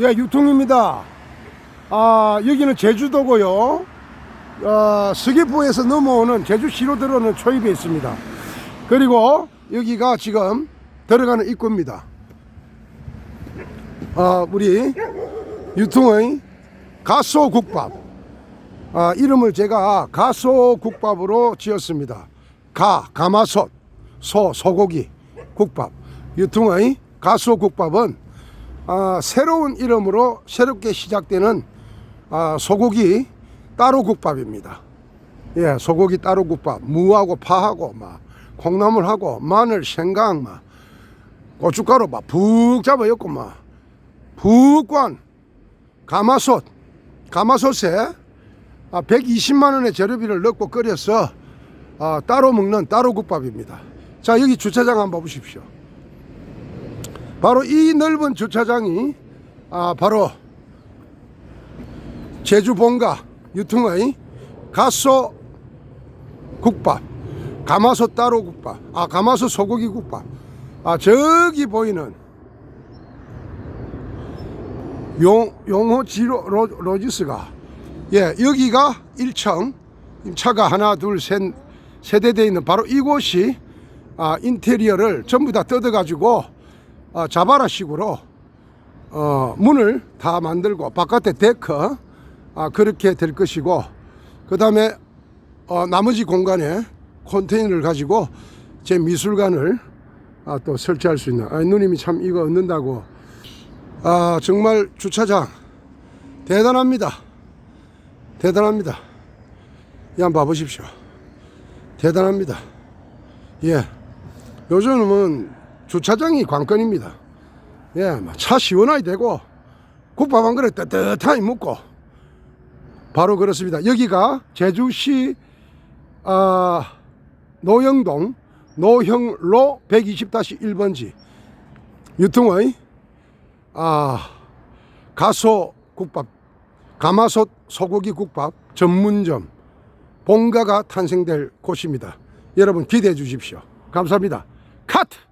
예, 유통입니다. 아, 여기는 제주도고요. 어, 서귀포에서 넘어오는 제주시로 들어오는 초입에 있습니다. 그리고 여기가 지금 들어가는 입구입니다. 아, 우리 유통의 가소국밥. 아, 이름을 제가 가소국밥으로 지었습니다. 가, 가마솥, 소, 소고기, 국밥. 유통의 가소국밥은 아, 새로운 이름으로 새롭게 시작되는 아, 소고기 따로 국밥입니다. 예, 소고기 따로 국밥. 무하고 파하고 막 콩나물하고 마늘, 생강 막 고춧가루 막푹 잡아 엮고 막푹 관 가마솥 가마솥에 아, 120만 원의 재료비를 넣고 끓여서 아, 따로 먹는 따로 국밥입니다. 자 여기 주차장 한번 보십시오. 바로 이 넓은 주차장이 아, 바로 제주 본가 유통의 가소 국밥, 가마솥 따로 국밥, 아 가마솥 소고기 국밥, 아 저기 보이는 용 용호 지로 로, 로지스가 예 여기가 1층 차가 하나 둘셋 세대돼 있는 바로 이곳이 아 인테리어를 전부 다 뜯어 가지고 어, 자바라식으로 어, 문을 다 만들고 바깥에 데크 아, 그렇게 될 것이고 그 다음에 어, 나머지 공간에 컨테이너를 가지고 제 미술관을 아, 또 설치할 수 있는 아, 누님이 참 이거 얻는다고. 아 정말 주차장 대단합니다. 대단합니다. 이 한번 봐보십시오. 대단합니다. 예. 요즘은 주차장이 관건입니다. 예, 뭐차 시원하게 되고 국밥 한 그릇 따뜻하게 먹고 바로 그렇습니다. 여기가 제주시 아, 노영동 노형로 120-1번지 유통의 아, 가소 국밥 가마솥 소고기 국밥 전문점 본가가 탄생될 곳입니다. 여러분 기대해 주십시오. 감사합니다. 카트!